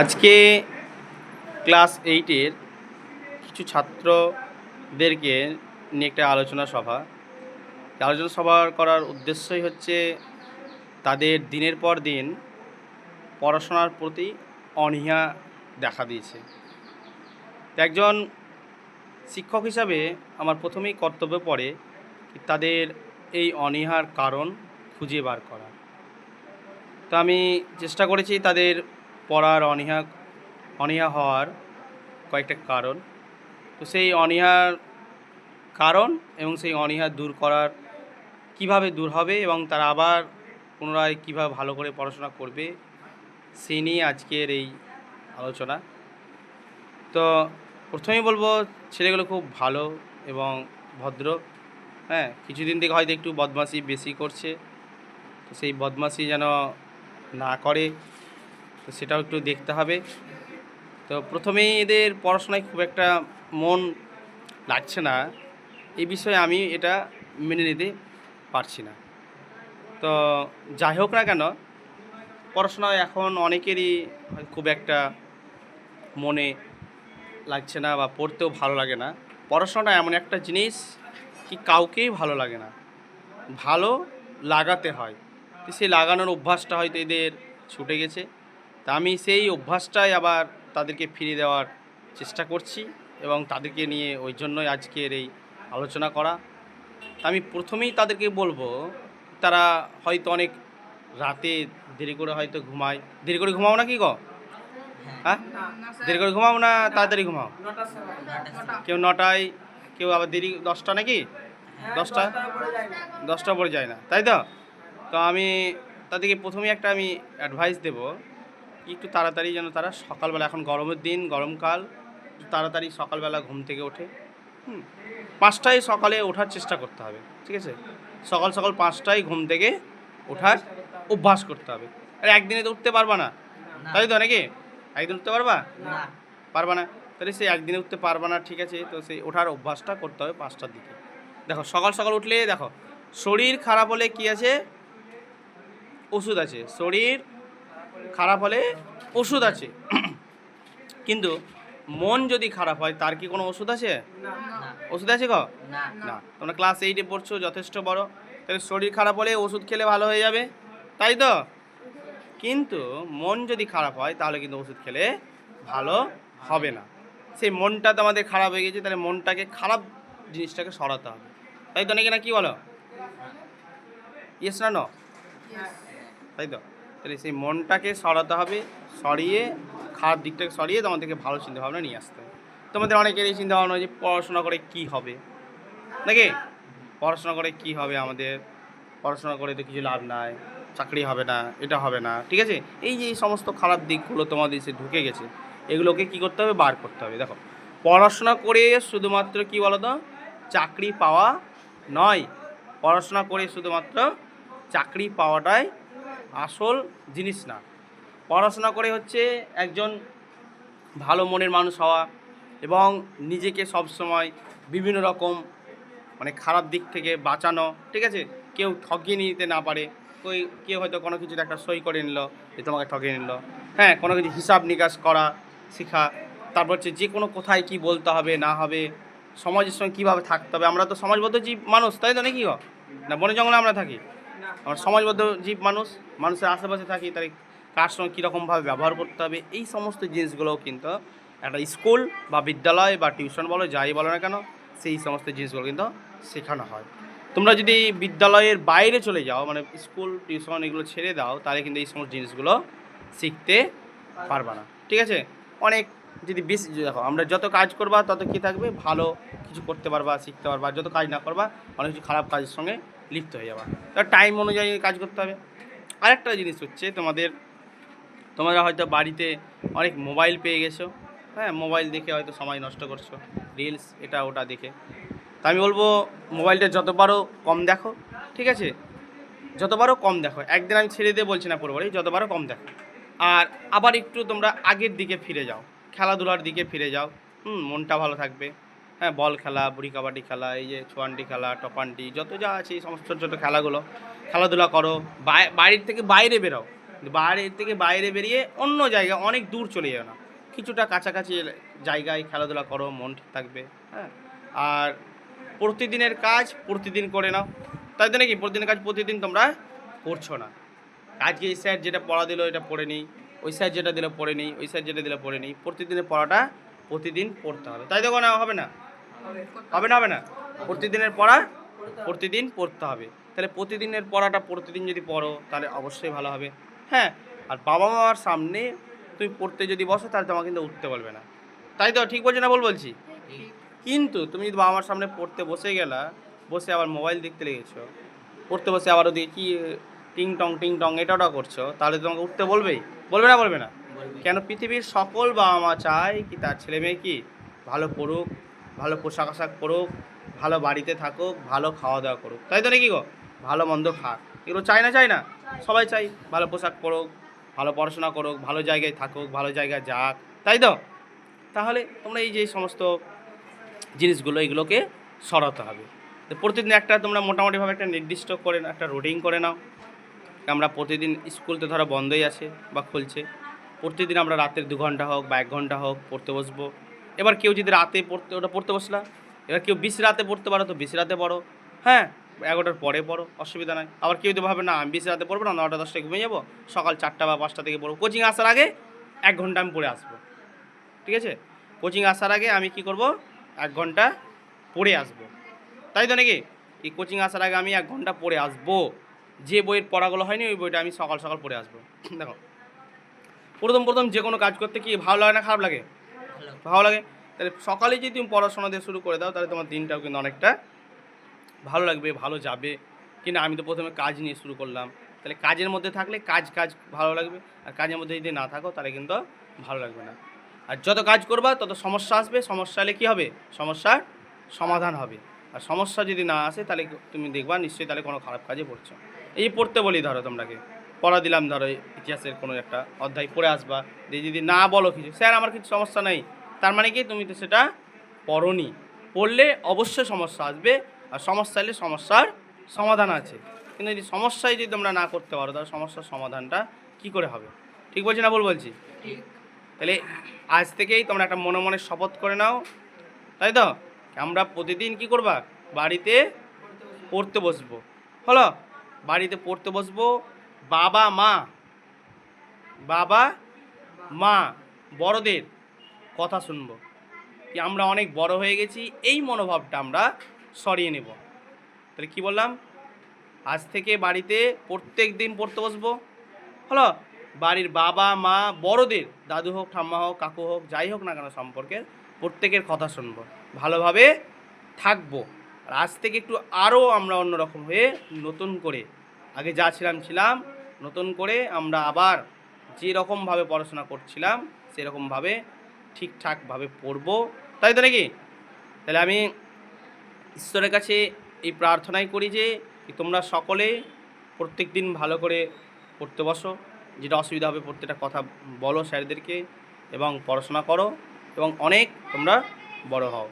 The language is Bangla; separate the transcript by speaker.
Speaker 1: আজকে ক্লাস এইটের কিছু ছাত্রদেরকে নিয়ে একটা আলোচনা সভা। আলোচনা সভা করার উদ্দেশ্যই হচ্ছে তাদের দিনের পর দিন পড়াশোনার প্রতি অনীহা দেখা দিয়েছে। একজন শিক্ষক হিসাবে আমার প্রথমেই কর্তব্য পড়ে তাদের এই অনীহার কারণ খুঁজে বার করা। তো আমি চেষ্টা করেছি তাদের পড়ার অনীহা অনীহা হওয়ার কয়েকটা কারণ। তো সেই অনীহার কারণ এবং সেই অনীহা দূর করার কীভাবে দূর হবে এবং তারা আবার পুনরায় কীভাবে ভালো করে পড়াশোনা করবে সেই নিয়ে আজকের এই আলোচনা। তো প্রথমেই বলব, ছেলেগুলো খুব ভালো এবং ভদ্র। হ্যাঁ কিছুদিন থেকে হয়তো একটু বদমাশি বেশি করছে। তো সেই বদমাশি যেন না করে তো সেটাও একটু দেখতে হবে। তো প্রথমেই এদের পড়াশোনায় খুব একটা মন লাগছে না। এই বিষয়ে আমি এটা মেনে নিতে পারছি না। তো যাই হোক না কেন, পড়াশোনায় এখন অনেকেরই খুব একটা মনে লাগছে না বা পড়তেও ভালো লাগে না। পড়াশোনাটা এমন একটা জিনিস কি কাউকেই ভালো লাগে না। ভালো লাগাতে হয়। সেই লাগানোর অভ্যাসটা হয়তো এদের ছুটে গেছে। তা আমি সেই অভ্যাসটাই আবার তাদেরকে ফিরিয়ে দেওয়ার চেষ্টা করছি এবং তাদেরকে নিয়ে ওই জন্যই আজকের এই আলোচনা করা। তা আমি প্রথমেই তাদেরকে বলব তারা হয়তো অনেক রাতে দেরি করে হয়তো ঘুমায়। দেরি করে ঘুমাও না কি গো? হ্যাঁ। দেরি করে ঘুমাও না তাড়াতাড়ি ঘুমাও। কেউ নটায় কেউ আবার দেরি দশটা নাকি? দশটা? দশটা পরে যায় না। তাই তো? তো আমি তাদেরকে প্রথমেই একটা আমি অ্যাডভাইস দেব একটু তাড়াতাড়ি যেন তারা সকালবেলা এখন গরমের দিন গরমকাল তাড়াতাড়ি সকালবেলা ঘুম থেকে ওঠে হুম পাঁচটায় সকালে ওঠার চেষ্টা করতে হবে ঠিক আছে? সকাল সকাল পাঁচটায় ঘুম থেকে ওঠার অভ্যাস করতে হবে। আর একদিনে তো উঠতে পারবা না। তাই তো নাকি? একদিন উঠতে পারবা? পারবা না। তাহলে সেই একদিনে উঠতে পারবা না ঠিক আছে? তো সেই ওঠার অভ্যাসটা করতে হবে পাঁচটার দিকে। দেখো সকাল সকাল উঠলে দেখো শরীর খারাপ হলে কি আছে? ওষুধ আছে। শরীর খারাপ হলে ওষুধ আছে। কিন্তু মন যদি খারাপ হয় তার কি কোনো ওষুধ আছে? ওষুধ আছে গো
Speaker 2: না।
Speaker 1: না। তোমরা ক্লাস এইটে পড়ছো যথেষ্ট বড়। তাহলে শরীর খারাপ হলে ওষুধ খেলে ভালো হয়ে যাবে। তাই তো? কিন্তু মন যদি খারাপ হয় তাহলে কিন্তু ওষুধ খেলে ভালো হবে না। সেই মনটা তো আমাদের খারাপ হয়ে গেছে তাহলে মনটাকে খারাপ জিনিসটাকে সরাতে হবে। তাই তো নাকি না কি বলো? ইয়েস না ন তাই তো? তাহলে সেই মনটাকে সরাতে হবে, সরিয়ে খারাপ দিকটাকে সরিয়ে তোমাদেরকে ভালো চিন্তা ভাবনা নিয়ে আসতে হবে। তোমাদের অনেকের এই চিন্তা ভাবনা যে পড়াশোনা করে কি হবে? নাকি? পড়াশোনা করে কি হবে আমাদের? পড়াশোনা করে তো কিছু লাভ নাই, চাকরি হবে না, এটা হবে না, ঠিক আছে? এই যে সমস্ত খারাপ দিকগুলো তোমাদের সে ঢুকে গেছে, এগুলোকে কি করতে হবে? বার করতে হবে। দেখো, পড়াশোনা করে শুধুমাত্র কি বলো তো? চাকরি পাওয়া নয়। পড়াশোনা করে শুধুমাত্র চাকরি পাওয়াটাই আসল জিনিস না। পড়াশোনা করে হচ্ছে একজন ভালো মনের মানুষ হওয়া এবং নিজেকে সবসময় বিভিন্ন রকম মানে খারাপ দিক থেকে বাঁচানো ঠিক আছে? কেউ ঠকিয়ে নিতে না পারে। কই কেউ হয়তো কোনো কিছুতে একটা সই করে নিল যে তোমাকে ঠকিয়ে নিল। হ্যাঁ কোনো কিছু হিসাব নিকাশ করা শেখা তারপর হচ্ছে যে কোনো কোথায় কি বলতে হবে না হবে সমাজের সঙ্গে কীভাবে থাকতে হবে? আমরা তো সমাজবদ্ধ জীব মানুষ তাই তো নাকি? না বনে জঙ্গলে আমরা থাকি? আমরা সমাজবদ্ধ জীব মানুষ? মানুষের আশেপাশে থাকি তাই কার সঙ্গে কীরকমভাবে ব্যবহার করতে হবে, এই সমস্ত জিনিসগুলোও কিন্তু একটা স্কুল বা বিদ্যালয় বা টিউশন বলো, যাই বলো না কেন, সেই সমস্ত জিনিসগুলো কিন্তু শেখানো হয়। তোমরা যদি বিদ্যালয়ের বাইরে চলে যাও মানে স্কুল, টিউশন এগুলো ছেড়ে দাও, তাহলে কিন্তু এই সমস্ত জিনিসগুলো শিখতে পারবা না। ঠিক আছে? অনেক যদি বেশি, দেখো, আমরা যত কাজ করবা, তত কী থাকবে? ভালো কিছু করতে পারবা, শিখতে পারবা, যত কাজ না করবা, অনেক কিছু খারাপ কাজের সঙ্গে লিপ্ত হয়ে যাবা। তার টাইম অনুযায়ী কাজ করতে হবে। আরেকটা জিনিস হচ্ছে তোমাদের, তোমরা হয়তো বাড়িতে অনেক মোবাইল পেয়ে গেছো। হ্যাঁ মোবাইল দেখে হয়তো সময় নষ্ট করছ। রিলস এটা ওটা দেখে। তা আমি বলব মোবাইলটা যত পারো কম দেখো, ঠিক আছে? যত পারো কম দেখো, একদিন আমি ছেড়ে দিয়ে বলছি না পুরোপুরি যত পারো কম দেখো। আর আবার একটু তোমরা আগের দিকে ফিরে যাও, খেলাধুলার দিকে ফিরে যাও। হুম, মনটা ভালো থাকবে। হ্যাঁ বল খেলা, বুড়ি কাবাডি খেলা, এই যে ছোয়ান্টি খেলা টপান্টি যত যা আছে এই সমস্ত ছোটো ছোটো খেলাগুলো, খেলাধুলা করো বাড়ির থেকে বাইরে বেরো বাইরের থেকে বাইরে বেরিয়ে অন্য জায়গায় অনেক দূর চলে যাও না। কিছুটা কাছাকাছি জায়গায় খেলাধুলা করো, মন ঠিক থাকবে হ্যাঁ। আর প্রতিদিনের কাজ প্রতিদিন করে নাও। তাই তো নাকি? প্রতিদিনের কাজ প্রতিদিন তোমরা করছ না। আজকে এই স্যার যেটা পড়া দিল এটা পড়ে নিই, ওই স্যার যেটা দিল পড়ে নিই, ওই স্যার যেটা দিল পড়ে নিই। প্রতিদিনের পড়াটা প্রতিদিন পড়তে হবে। তাই তো না হবে না? হবে না হবে না। প্রতিদিনের পড়া, প্রতিদিন পড়তে হবে। তাহলে প্রতিদিনের পড়াটা প্রতিদিন যদি পড়ো, তাহলে অবশ্যই ভালো হবে। হ্যাঁ আর বাবা মার সামনে তুমি পড়তে যদি বসো, তাহলে তোমাকে কিন্তু উঠতে বলবে না। তাই তো, ঠিক বলছি না বল বলছি? কিন্তু তুমি যদি বাবা মার সামনে পড়তে বসে গেলা, বসে আবার মোবাইল দেখতে লেগেছো, পড়তে বসে আবার ওদিকে কি, টিং টং টিং টং, এটা ওটা করছ, তাহলে তোমাকে উঠতে বলবেই। বলবে না বলবে না? কেন পৃথিবীর সকল বাবা মা চায় কি তার ছেলে মেয়ে কি ভালো পড়ুক ভালো পোশাক আশাক করুক ভালো বাড়িতে থাকুক ভালো খাওয়া দাওয়া করুক। তাই তো নাকি গো? ভালো মন্দ খাক। এগুলো চাই না চাই না? সবাই চাই। ভালো পোশাক পরুক ভালো পড়াশোনা করুক ভালো জায়গায় থাকুক ভালো জায়গায় যাক। তাই তো? তাহলে তোমরা এই যে সমস্ত জিনিসগুলো এগুলোকে সরাতে হবে। তো প্রতিদিন একটা তোমরা মোটামুটিভাবে একটা নির্দিষ্ট করে একটা রুটিন করে নাও। আমরা প্রতিদিন স্কুল তো ধরো বন্ধই আছে বা খুলছে। প্রতিদিন আমরা রাতের দু ঘণ্টা হোক বা এক ঘণ্টা হোক পড়তে বসবো। এবার কেউ যদি রাতে পড়তে, ওটা পড়তে বসলা এবার কেউ বিশ রাতে পড়তে পারো তো বিশ রাতে পড়ো। হ্যাঁ এগারোটার পরে পড়ো, অসুবিধা নাই। আবার কেউ যদি ভাবে, না, আমি বিশ রাতে পড়ব না নটা দশটায় ঘুমিয়ে যাব, সকাল চারটা বা পাঁচটা থেকে পড়ব। কোচিং আসার আগে এক ঘণ্টা আমি পড়ে আসব। ঠিক আছে? কোচিং আসার আগে আমি কি করব? এক ঘণ্টা পড়ে আসব। তাই তো নাকি? এই কোচিং আসার আগে আমি এক ঘণ্টা পড়ে আসব। যে বইয়ের পড়াগুলো হয়নি, ওই বইটা আমি সকাল সকাল পড়ে আসব। দেখো, প্রথম প্রথম যে কোনো কাজ করতে কি ভালো লাগে না খারাপ লাগে? ভালো। লাগে। তাহলে সকালে যদি তুমি পড়াশোনা দিয়ে শুরু করে দাও, তাহলে তোমার দিনটাও কিন্তু অনেকটা ভালো লাগবে, ভালো যাবে। কিন্তু আমি তো প্রথমে কাজ নিয়ে শুরু করলাম। তাহলে কাজের মধ্যে থাকলে কাজ কাজ ভালো লাগবে। আর কাজের মধ্যে যদি না থাকো, তাহলে কিন্তু ভালো লাগবে না। আর যত কাজ করবা, তত সমস্যা আসবে। সমস্যা হলে কী হবে? সমস্যার সমাধান হবে। আর সমস্যা যদি না আসে, তাহলে তুমি দেখবা, নিশ্চয়ই তাহলে কোনো খারাপ কাজে পড়ছো। এই পড়তে বলি ধরো তোমরাকে। পড়া দিলাম ধরো ইতিহাসের কোনো একটা অধ্যায় পড়ে আসবা। দিয়ে যদি না বলো কিছু স্যার আমার কিছু সমস্যা নেই। তার মানে কি? তুমি তো সেটা পড়নি। পড়লে অবশ্যই সমস্যা আসবে আর সমস্যা এলে সমস্যার সমাধান আছে। কিন্তু যদি সমস্যায় যদি তোমরা না করতে পারো তাহলে সমস্যার সমাধানটা কি করে হবে? ঠিক বলছি না বল বলছি? তাহলে আজ থেকেই তোমরা একটা মনে মনে শপথ করে নাও। তাই তো? আমরা প্রতিদিন কি করবা? বাড়িতে পড়তে বসবো। হলো? বাড়িতে পড়তে বসবো বাবা, মা। বাবা, মা, বড়দের কথা শুনব। কি আমরা অনেক বড় হয়ে গেছি, এই মনোভাবটা আমরা সরিয়ে নেব। তাহলে কি বললাম? আজ থেকে বাড়িতে প্রত্যেক দিন পড়তে বসবো। হলো, বাড়ির বাবা, মা, বড়দের, দাদু হোক, ঠাম্মা হোক, কাকু হোক, যাই হোক না কেন সম্পর্কের প্রত্যেকের কথা শুনব। ভালোভাবে থাকব। আর আজ থেকে একটু আরও আমরা অন্যরকম হয়ে নতুন করে আগে যা ছিলাম ছিলাম নতুন করে আমরা আবার যে রকমভাবে পড়াশোনা করছিলাম, সেরকমভাবে ঠিকঠাকভাবে পড়ব। তাই তো নাকি? তাহলে আমি ঈশ্বরের কাছে এই প্রার্থনাই করি যে তোমরা সকলে প্রত্যেক দিন ভালো করে পড়তে বসো। যেটা অসুবিধা হবে প্রত্যেকটা কথা বলো স্যারদেরকে এবং পড়াশোনা করো এবং অনেক তোমরা বড় হও।